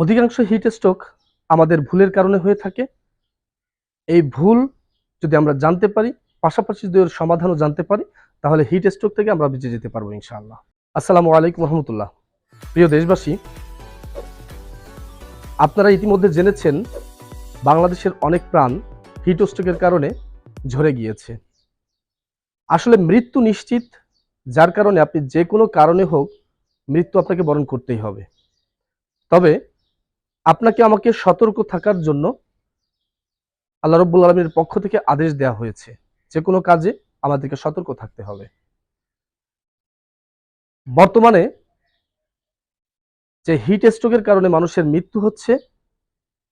অধিকাংশ heat stroke আমাদের ভুলের কারণে হয়ে থাকে। এই ভুল যদি আমরা জানতে পারি, পাশাপাশি যদি ওর সমাধানও জানতে পারি, তাহলে হিট স্ট্রোক থেকে আমরা বেঁচে যেতে পারব ইনশাআল্লাহ। আসসালামু আলাইকুম রহমতুল্লাহ। প্রিয় দেশবাসী, আপনারা ইতিমধ্যে জেনেছেন, বাংলাদেশের অনেক প্রাণ হিট স্ট্রোকের কারণে ঝরে গিয়েছে। আসলে মৃত্যু নিশ্চিত, যার কারণে আপনি যে কোনো কারণে হোক মৃত্যু আপনাকে বরণ করতেই হবে। তবে আপনাকে আমাকে সতর্ক থাকার জন্য আল্লাহ রব্বুল আলমীর পক্ষ থেকে আদেশ দেওয়া হয়েছে। যে কোনো কাজে আমাদেরকে সতর্ক থাকতে হবে। বর্তমানে যে হিট স্ট্রোকের কারণে মানুষের মৃত্যু হচ্ছে,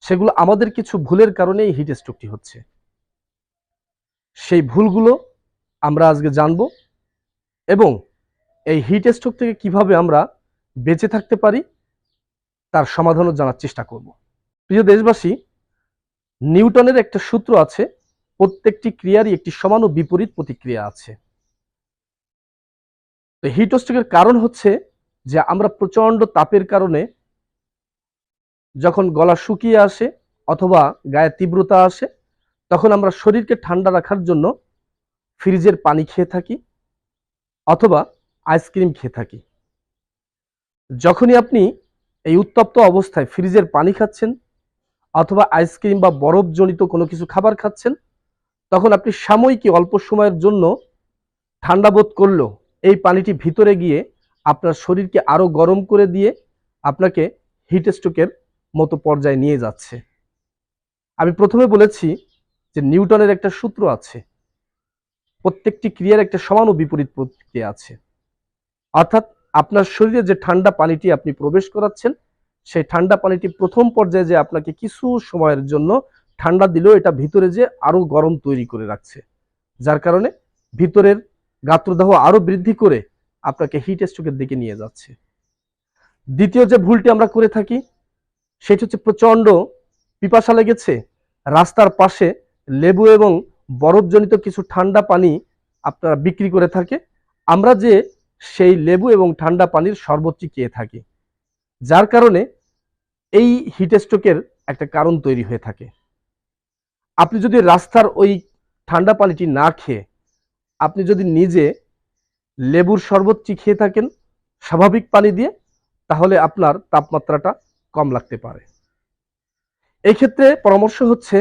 সেগুলো আমাদের কিছু ভুলের কারণে এই হিট স্ট্রোকটি হচ্ছে। সেই ভুলগুলো আমরা আজকে জানব এবং এই হিট স্ট্রোক থেকে কীভাবে আমরা বেঁচে থাকতে পারি তার সমাধানও জানার চেষ্টা করব। প্রিয় দেশবাসী, নিউটনের একটা সূত্র আছে, প্রত্যেকটি ক্রিয়ারই একটি সমান ও বিপরীত প্রতিক্রিয়া আছে। তো হিট স্ট্রোকের কারণ হচ্ছে যে আমরা প্রচণ্ড তাপের কারণে যখন গলা শুকিয়ে আসে অথবা গায়ে তীব্রতা আসে, তখন আমরা শরীরকে ঠান্ডা রাখার জন্য ফ্রিজের পানি খেয়ে থাকি অথবা আইসক্রিম খেয়ে থাকি। যখনই আপনি এই উত্তপ্ত অবস্থায় ফ্রিজের পানি খাচ্ছেন অথবা আইসক্রিম বা বরফজনিত কোনো কিছু খাবার খাচ্ছেন, তখন আপনি সাময়িক অল্প সময়ের জন্য ঠান্ডা বোধ করলেও এই পানিটি ভিতরে গিয়ে আপনার শরীরকে আরও গরম করে দিয়ে আপনাকে হিট স্ট্রোকের মতো পর্যায়ে নিয়ে যাচ্ছে। আমি প্রথমে বলেছি যে নিউটনের একটা সূত্র আছে, প্রত্যেকটি ক্রিয়ার একটা সমান ও বিপরীত প্রতিক্রিয়া আছে। অর্থাৎ আপনার শরীরে যে ঠান্ডা পানিটি আপনি প্রবেশ করাচ্ছেন, সেই ঠান্ডা পানিটি প্রথম পর্যায়ে যে আপনাকে কিছু সময়ের জন্য ঠান্ডা দিলেও এটা ভিতরে যে আরও গরম তৈরি করে রাখছে। যার কারণে ভিতরের গাত্রদাহ আরও বৃদ্ধি করে আপনাকে হিট স্ট্রোকের দিকে নিয়ে যাচ্ছে। দ্বিতীয় যে ভুলটি আমরা করে থাকি, সেটি হচ্ছে প্রচণ্ড পিপাসা লেগেছে। রাস্তার পাশে লেবু এবং বরফজনিত কিছু ঠান্ডা পানি আপনারা বিক্রি করে থাকে। আমরা যে সেই লেবু এবং ঠান্ডা পানির শরবতটি খেয়ে থাকে, যার কারণে এই হিট স্ট্রোকের একটা কারণ তৈরি হয়ে থাকে। আপনি যদি রাস্তার ওই ঠান্ডা পানিটি না খেয়ে, আপনি যদি নিজে লেবুর শরবতটি খেয়ে থাকেন স্বাভাবিক পানি দিয়ে, তাহলে আপনার তাপমাত্রাটা কম লাগতে পারে। এক্ষেত্রে পরামর্শ হচ্ছে,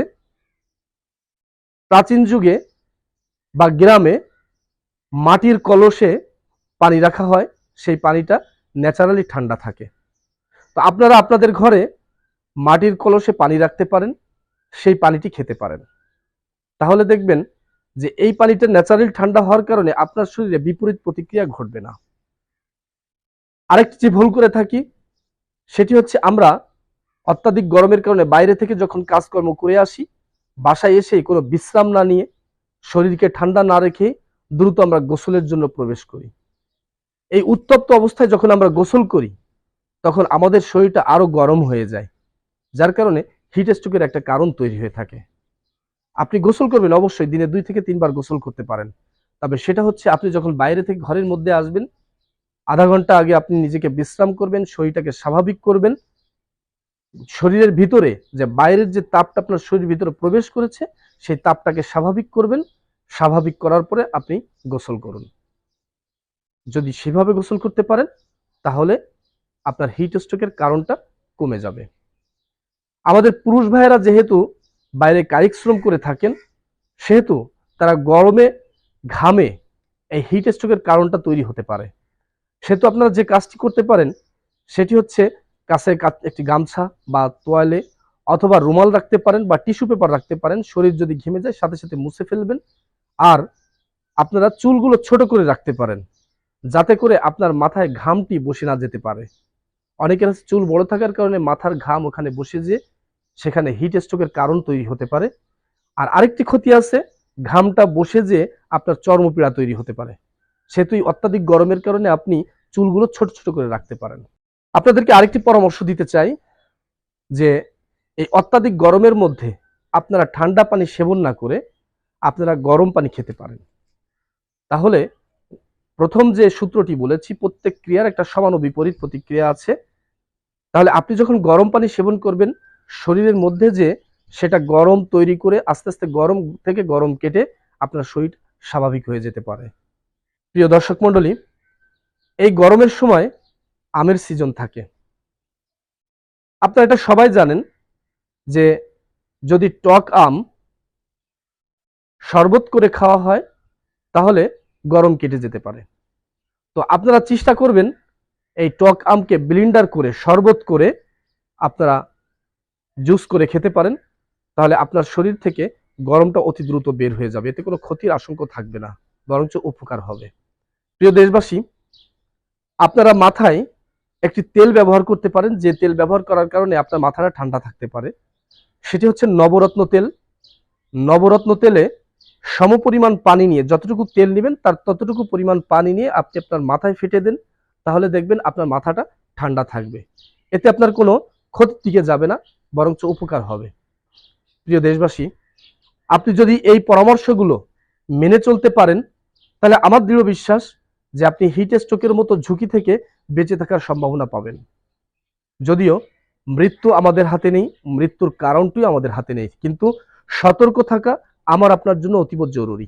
প্রাচীন যুগে বা গ্রামে মাটির কলসে পানি রাখা হয়, সেই পানিটা ন্যাচারালি ঠান্ডা থাকে। তো আপনারা আপনাদের ঘরে মাটির কলসে পানি রাখতে পারেন, সেই পানিটি খেতে পারেন। তাহলে দেখবেন যে এই পানিটা ন্যাচারালি ঠান্ডা হওয়ার কারণে আপনার শরীরে বিপরীত প্রতিক্রিয়া ঘটবে না। আরেকটি যে ভুল করে থাকি, সেটি হচ্ছে আমরা অত্যাধিক গরমের কারণে বাইরে থেকে যখন কাজকর্ম করে আসি, বাসায় এসে কোনো বিশ্রাম না নিয়ে শরীরকে ঠান্ডা না রেখে দ্রুত আমরা গোসলের জন্য প্রবেশ করি। এই উত্তপ্ত অবস্থায় যখন আমরা গোসল করি, তখন আমাদের শরীরটা আরও গরম হয়ে যায়, যার কারণে হিট স্ট্রোকের একটা কারণ তৈরি হয়ে থাকে। আপনি গোসল করবেন, অবশ্যই দিনে দুই থেকে তিনবার গোসল করতে পারেন। তবে সেটা হচ্ছে, আপনি যখন বাইরে থেকে ঘরের মধ্যে আসবেন, আধা ঘণ্টা আগে আপনি নিজেকে বিশ্রাম করবেন, শরীরটাকে স্বাভাবিক করবেন। শরীরের ভিতরে যে বাইরের যে তাপটা আপনার শরীরের ভিতরে প্রবেশ করেছে, সেই তাপটাকে স্বাভাবিক করবেন। স্বাভাবিক করার পরে আপনি গোসল করুন। যদি সেভাবে গোসল করতে পারেন, তাহলে আপনার হিট স্ট্রোকের কারণটা কমে যাবে। আমাদের পুরুষ ভাইয়েরা যেহেতু বাইরে কায়িক শ্রম করে থাকেন, সেহেতু তারা গরমে, ঘামে এই হিট স্ট্রোকের কারণটা তৈরি হতে পারে। সেহেতু আপনারা যে কাজটি করতে পারেন, সেটি হচ্ছে কাছে একটি গামছা বা তোয়ালে অথবা রুমাল রাখতে পারেন বা টিস্যু পেপার রাখতে পারেন, শরীর যদি ঘেমে যায়, সাথে সাথে মুছে ফেলবেন। আর আপনারা চুলগুলো ছোট করে রাখতে পারেন। যাতে করে আপনার মাথায় ঘামটি বসে না যেতে পারে। অনেকের আছে চুল বড় থাকার কারণে মাথার ঘাম ওখানে বসে যেয়ে সেখানে হিট স্ট্রোকের কারণ তৈরি হতে পারে। আর আরেকটি ক্ষতি আছে, ঘামটা বসে যে আপনার চর্মপীড়া তৈরি হতে পারে। সেতুই অত্যাধিক গরমের কারণে আপনি চুলগুলো ছোট ছোট করে রাখতে পারেন। আপনাদেরকে আরেকটি পরামর্শ দিতে চাই, যে এই অত্যাধিক গরমের মধ্যে আপনারা ঠান্ডা পানি সেবন না করে আপনারা গরম পানি খেতে পারেন। তাহলে প্রথম যে সূত্রটি বলেছি, প্রত্যেক ক্রিয়ার একটা সমান বিপরীত প্রতিক্রিয়া আছে। তাহলে আপনি যখন গরম পানি সেবন করবেন, শরীরের মধ্যে যে সেটা গরম তৈরি করে আস্তে আস্তে গরম থেকে গরম কেটে আপনার শরীর স্বাভাবিক হয়ে যেতে পারে। প্রিয় দর্শক মণ্ডলী, এই গরমের সময় আমের সিজন থাকে। আপনারা এটা সবাই জানেন যে যদি টক আম শরবত করে খাওয়া হয়, তাহলে গরম কেটে যেতে পারে। তো আপনারা চেষ্টা করবেন এই টক আমকে ব্লিন্ডার করে, শরবত করে আপনারা জুস করে খেতে পারেন। তাহলে আপনার শরীর থেকে গরমটা অতি দ্রুত বের হয়ে যাবে। এতে কোনো ক্ষতির আশঙ্কা থাকবে না, বরঞ্চ উপকার হবে। প্রিয় দেশবাসী, আপনারা মাথায় একটি তেল ব্যবহার করতে পারেন। যে তেল ব্যবহার করার কারণে আপনার মাথাটা ঠান্ডা থাকতে পারে, সেটি হচ্ছে নবরত্ন তেল। নবরত্ন তেলে সমপরিমাণ পানি নিয়ে যতটুকু তেল নেবেন, তার ততটুকু পরিমাণ পানি নিয়ে আপনি আপনার মাথায় ফেটে দেন, তাহলে দেখবেন আপনার মাথাটা ঠান্ডা থাকবে। এতে আপনার কোনো ক্ষতির দিকে যাবে না, বরঞ্চ উপকার হবে। প্রিয় দেশবাসী, আপনি যদি এই পরামর্শগুলো মেনে চলতে পারেন, তাহলে আমার দৃঢ় বিশ্বাস যে আপনি হিট স্ট্রোকের মতো ঝুঁকি থেকে বেঁচে থাকার সম্ভাবনা পাবেন। যদিও মৃত্যু আমাদের হাতে নেই, মৃত্যুর কারণটিও আমাদের হাতে নেই, কিন্তু সতর্ক থাকা আমার আপনার জন্য অতীব জরুরি।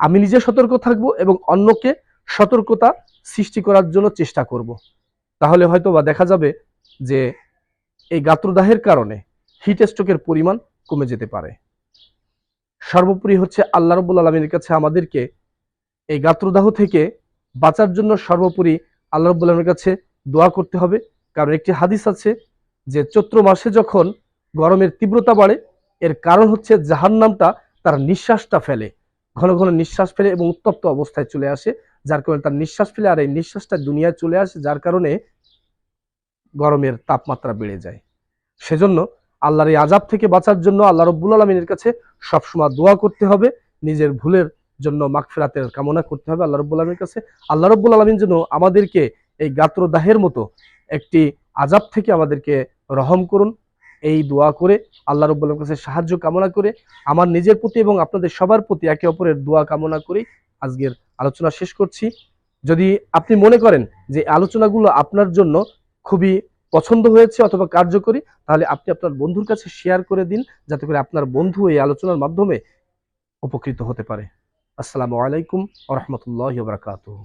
আমি নিজে সতর্ক থাকব এবং অন্যকে সতর্কতা সৃষ্টি করার জন্য চেষ্টা করব। তাহলে হয়তো বা দেখা যাবে যে এই গাত্রদাহের কারণে হিট স্ট্রোকের পরিমাণ কমে যেতে পারে। সর্বোপরি হচ্ছে আল্লাহ রব্বুল আলমীর কাছে আমাদেরকে এই গাত্রদাহ থেকে বাঁচার জন্য সর্বোপরি আল্লাহ রব্বুল আলমীর কাছে দোয়া করতে হবে। কারণ একটি হাদিস আছে যে চৈত্র মাসে যখন গরমের তীব্রতা বাড়ে, এর কারণ হচ্ছে জাহান্নামটা তার নিঃশ্বাসটা ফেলে। ঘন ঘন নিঃশ্বাস ফেলে এবং উত্তপ্ত অবস্থায় চলে আসে, যার কারণে তার নিঃশ্বাস ফেলে আর এই নিঃশ্বাসটা দুনিয়ায় চলে আসে, যার কারণে গরমের তাপমাত্রা বেড়ে যায়। সেজন্য আল্লাহর এই আজাব থেকে বাঁচার জন্য আল্লাহ রব্বুল আলমিনের কাছে সবসময় দোয়া করতে হবে, নিজের ভুলের জন্য মাগফিরাতের কামনা করতে হবে আল্লাহ রব্বুল আলমীর কাছে। আল্লাহ রব্বুল আলমিন যেন আমাদেরকে এই গাত্রদাহের মতো একটি আজাব থেকে আমাদেরকে রহম করুন এই দোয়া করে আল্লাহ রব্বুল কাছে সাহায্য কামনা করে আমার নিজের প্রতি এবং আপনাদের সবার প্রতি একে অপরের দোয়া কামনা করেই আজকের আলোচনা শেষ করছি। যদি আপনি মনে করেন যে আলোচনাগুলো আপনার জন্য খুবই পছন্দ হয়েছে অথবা কার্যকরী, তাহলে আপনি আপনার বন্ধুর কাছে শেয়ার করে দিন যাতে করে আপনার বন্ধু এই আলোচনার মাধ্যমে উপকৃত হতে পারে। আসসালামু আলাইকুম আ রহমতুল্লাহ বারকাতুহ।